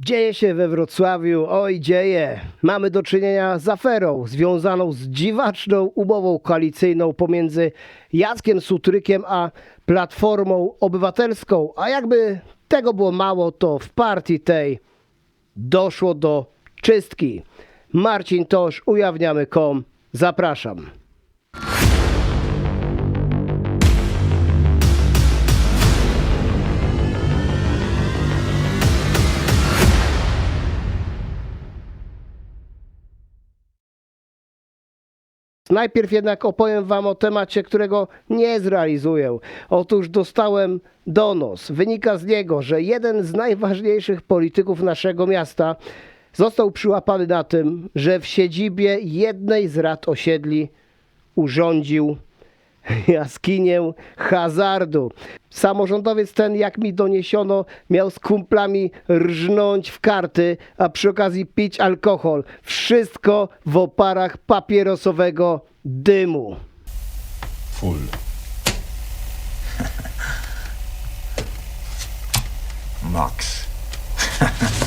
Dzieje się we Wrocławiu, oj dzieje. Mamy do czynienia z aferą związaną z dziwaczną umową koalicyjną pomiędzy Jackiem Sutrykiem a Platformą Obywatelską. A jakby tego było mało, to w partii tej doszło do czystki. Marcin Tosz, ujawniamy kom. Zapraszam. Najpierw jednak opowiem Wam o temacie, którego nie zrealizuję. Otóż dostałem donos. Wynika z niego, że jeden z najważniejszych polityków naszego miasta został przyłapany na tym, że w siedzibie jednej z rad osiedli urządził jaskinię hazardu. Samorządowiec ten, jak mi doniesiono, miał z kumplami rżnąć w karty, a przy okazji pić alkohol. Wszystko w oparach papierosowego dymu. Full. Max.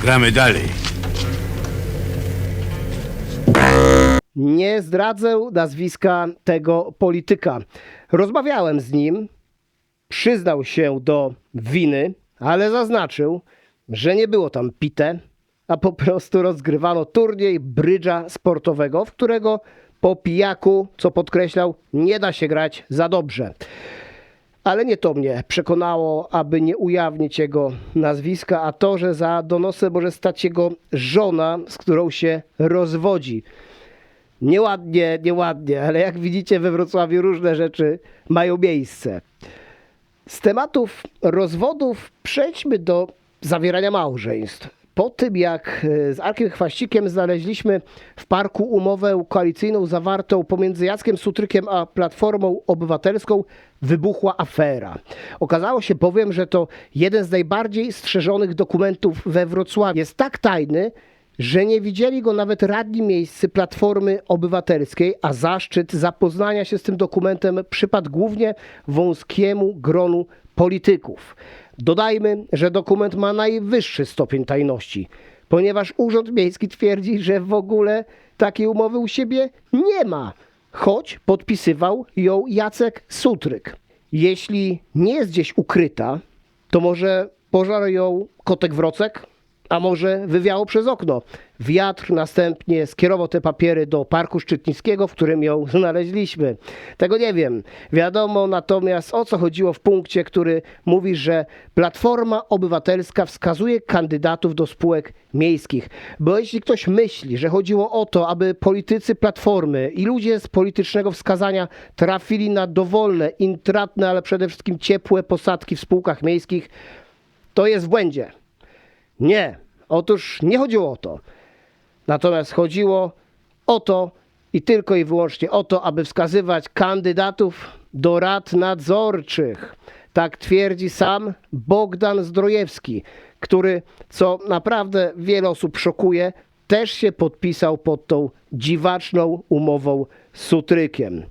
Gramy dalej. Nie zdradzę nazwiska tego polityka. Rozmawiałem z nim, przyznał się do winy, ale zaznaczył, że nie było tam pite, a po prostu rozgrywano turniej brydża sportowego, w którego po pijaku, co podkreślał, nie da się grać za dobrze. Ale nie to mnie przekonało, aby nie ujawnić jego nazwiska, a to, że za donosem może stać jego żona, z którą się rozwodzi. Nieładnie, nieładnie, ale jak widzicie we Wrocławiu różne rzeczy mają miejsce. Z tematów rozwodów przejdźmy do zawierania małżeństw. Po tym jak e, z Arkiem Chwaścikiem znaleźliśmy w parku umowę koalicyjną zawartą pomiędzy Jackiem Sutrykiem a Platformą Obywatelską, wybuchła afera. Okazało się bowiem, że to jeden z najbardziej strzeżonych dokumentów we Wrocławiu. Jest tak tajny, że nie widzieli go nawet radni miejscy Platformy Obywatelskiej, a zaszczyt zapoznania się z tym dokumentem przypadł głównie wąskiemu gronu polityków. Dodajmy, że dokument ma najwyższy stopień tajności, ponieważ Urząd Miejski twierdzi, że w ogóle takiej umowy u siebie nie ma, choć podpisywał ją Jacek Sutryk. Jeśli nie jest gdzieś ukryta, to może pożar ją kotek wrocek? A może wywiało przez okno. Wiatr następnie skierował te papiery do Parku Szczytnickiego, w którym ją znaleźliśmy. Tego nie wiem. Wiadomo natomiast o co chodziło w punkcie, który mówi, że Platforma Obywatelska wskazuje kandydatów do spółek miejskich. Bo jeśli ktoś myśli, że chodziło o to, aby politycy Platformy i ludzie z politycznego wskazania trafili na dowolne, intratne, ale przede wszystkim ciepłe posadki w spółkach miejskich, to jest w błędzie. Nie, otóż nie chodziło o to. Natomiast chodziło o to i tylko i wyłącznie o to, aby wskazywać kandydatów do rad nadzorczych. Tak twierdzi sam Bogdan Zdrojewski, który, co naprawdę wiele osób szokuje, też się podpisał pod tą dziwaczną umową z Sutrykiem.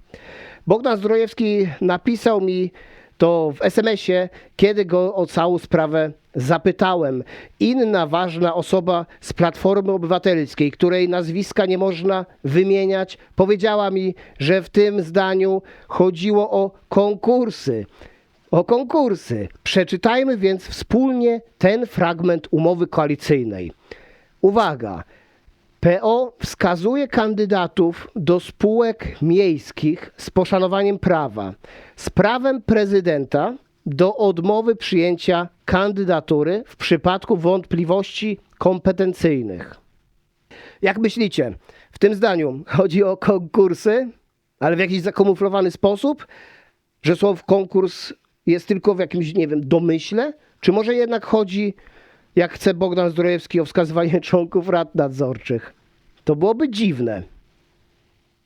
Bogdan Zdrojewski napisał mi to w SMS-ie, kiedy go o całą sprawę zapytałem. Inna ważna osoba z Platformy Obywatelskiej, której nazwiska nie można wymieniać, powiedziała mi, że w tym zdaniu chodziło o konkursy. O konkursy. Przeczytajmy więc wspólnie ten fragment umowy koalicyjnej. Uwaga! PO wskazuje kandydatów do spółek miejskich z poszanowaniem prawa, z prawem prezydenta do odmowy przyjęcia kandydatury w przypadku wątpliwości kompetencyjnych. Jak myślicie, w tym zdaniu chodzi o konkursy, ale w jakiś zakamuflowany sposób, że słowo konkurs jest tylko w jakimś, nie wiem, domyśle? Czy może jednak chodzi, jak chce Bogdan Zdrojewski, o wskazywanie członków rad nadzorczych? To byłoby dziwne,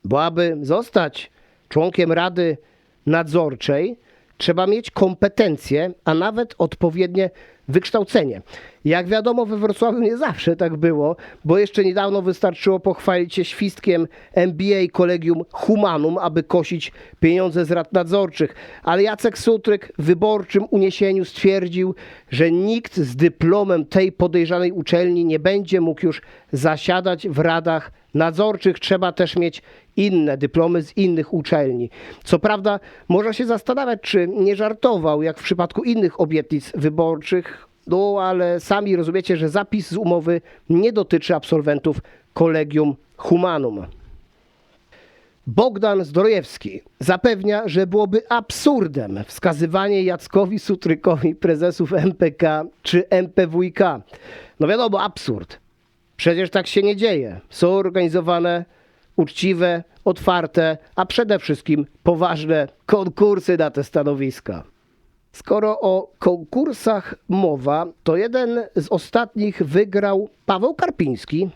bo aby zostać członkiem rady nadzorczej, trzeba mieć kompetencje, a nawet odpowiednie wykształcenie. Jak wiadomo, we Wrocławiu nie zawsze tak było, bo jeszcze niedawno wystarczyło pochwalić się świstkiem MBA Kolegium Humanum, aby kosić pieniądze z rad nadzorczych. Ale Jacek Sutryk w wyborczym uniesieniu stwierdził, że nikt z dyplomem tej podejrzanej uczelni nie będzie mógł już zasiadać w radach nadzorczych. Trzeba też mieć inne dyplomy z innych uczelni. Co prawda, można się zastanawiać, czy nie żartował, jak w przypadku innych obietnic wyborczych, no ale sami rozumiecie, że zapis z umowy nie dotyczy absolwentów Kolegium Humanum. Bogdan Zdrojewski zapewnia, że byłoby absurdem wskazywanie Jackowi Sutrykowi prezesów MPK czy MPWiK. No wiadomo, absurd. Przecież tak się nie dzieje. Są organizowane uczciwe, otwarte, a przede wszystkim poważne konkursy na te stanowiska. Skoro o konkursach mowa, to jeden z ostatnich wygrał Paweł Karpiński,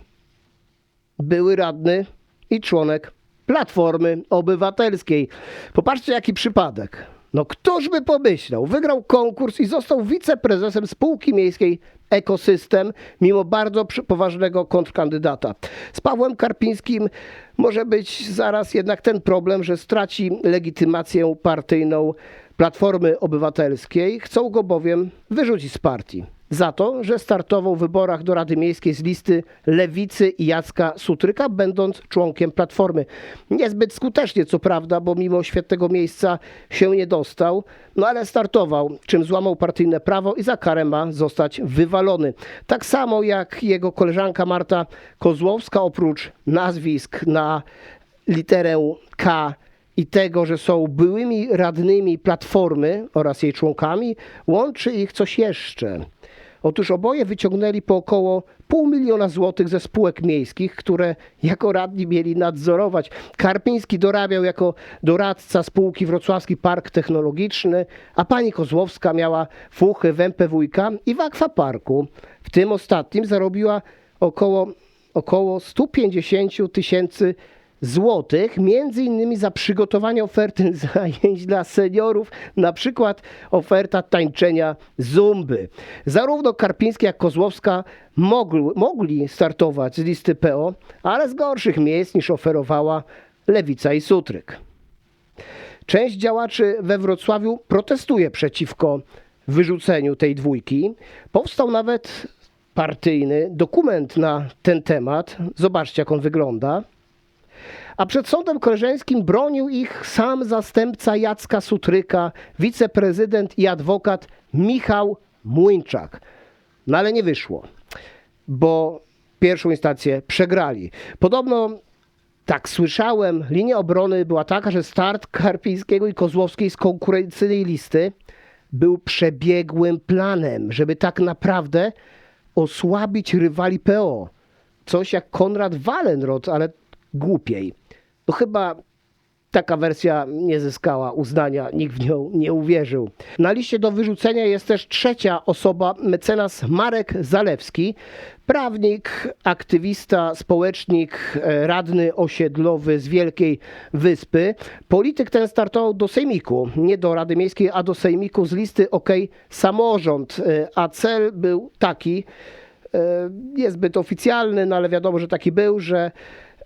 były radny i członek Platformy Obywatelskiej. Popatrzcie, jaki przypadek. No któż by pomyślał? Wygrał konkurs i został wiceprezesem spółki miejskiej Ekosystem, mimo bardzo poważnego kontrkandydata. Z Pawłem Karpińskim może być zaraz jednak ten problem, że straci legitymację partyjną Platformy Obywatelskiej. Chcą go bowiem wyrzucić z partii za to, że startował w wyborach do Rady Miejskiej z listy Lewicy i Jacka Sutryka, będąc członkiem Platformy. Niezbyt skutecznie, co prawda, bo mimo świetnego miejsca się nie dostał, no ale startował, czym złamał partyjne prawo i za karę ma zostać wywalony. Tak samo jak jego koleżanka Marta Kozłowska, oprócz nazwisk na literę K i tego, że są byłymi radnymi Platformy oraz jej członkami, łączy ich coś jeszcze. Otóż oboje wyciągnęli po około pół miliona złotych ze spółek miejskich, które jako radni mieli nadzorować. Karpiński dorabiał jako doradca spółki Wrocławski Park Technologiczny, a pani Kozłowska miała fuchy w MPWiK i w Akwaparku. W tym ostatnim zarobiła około, około 150 tysięcy złotych, między innymi za przygotowanie oferty zajęć dla seniorów, na przykład oferta tańczenia zumby. Zarówno Karpiński jak Kozłowska mogli, mogli startować z listy PO, ale z gorszych miejsc niż oferowała Lewica i Sutryk. Część działaczy we Wrocławiu protestuje przeciwko wyrzuceniu tej dwójki. Powstał nawet partyjny dokument na ten temat. Zobaczcie, jak on wygląda. A przed sądem koleżeńskim bronił ich sam zastępca Jacka Sutryka, wiceprezydent i adwokat Michał Młyńczak. No ale nie wyszło, bo pierwszą instancję przegrali. Podobno tak słyszałem, linia obrony była taka, że start Karpińskiego i Kozłowskiej z konkurencyjnej listy był przebiegłym planem, żeby tak naprawdę osłabić rywali PO. Coś jak Konrad Wallenrod, ale głupiej. No chyba taka wersja nie zyskała uznania, nikt w nią nie uwierzył. Na liście do wyrzucenia jest też trzecia osoba, mecenas Marek Zalewski, prawnik, aktywista, społecznik, e, radny osiedlowy z Wielkiej Wyspy. Polityk ten startował do Sejmiku, nie do Rady Miejskiej, a do Sejmiku z listy OK Samorząd, E, a cel był taki, e, niezbyt oficjalny, no ale wiadomo, że taki był, że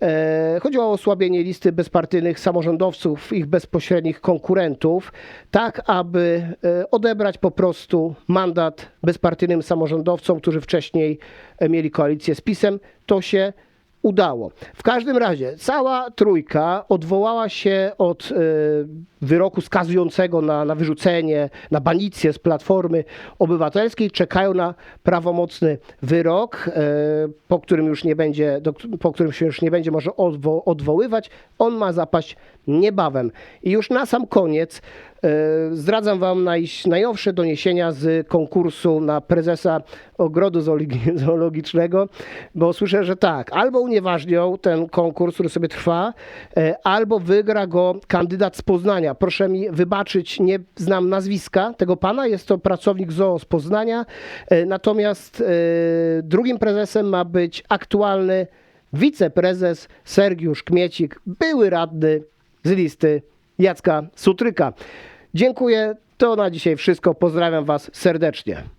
e, chodziło o osłabienie listy bezpartyjnych samorządowców, ich bezpośrednich konkurentów, tak aby e, odebrać po prostu mandat bezpartyjnym samorządowcom, którzy wcześniej e, mieli koalicję z PiSem. To się udało. W każdym razie cała trójka odwołała się od e, wyroku skazującego na, na wyrzucenie, na banicję z Platformy Obywatelskiej. Czekają na prawomocny wyrok, e, po którym już nie będzie, po którym się już nie będzie może odwo, odwoływać. On ma zapaść niebawem. I już na sam koniec zdradzam wam naj, najnowsze doniesienia z konkursu na prezesa ogrodu zoologi- zoologicznego, bo słyszę, że tak, albo unieważnią ten konkurs, który sobie trwa, e, albo wygra go kandydat z Poznania. Proszę mi wybaczyć, nie znam nazwiska tego pana, jest to pracownik zoo z Poznania, e, natomiast e, drugim prezesem ma być aktualny wiceprezes Sergiusz Kmiecik, były radny z listy Jacka Sutryka. Dziękuję, to na dzisiaj wszystko, pozdrawiam was serdecznie.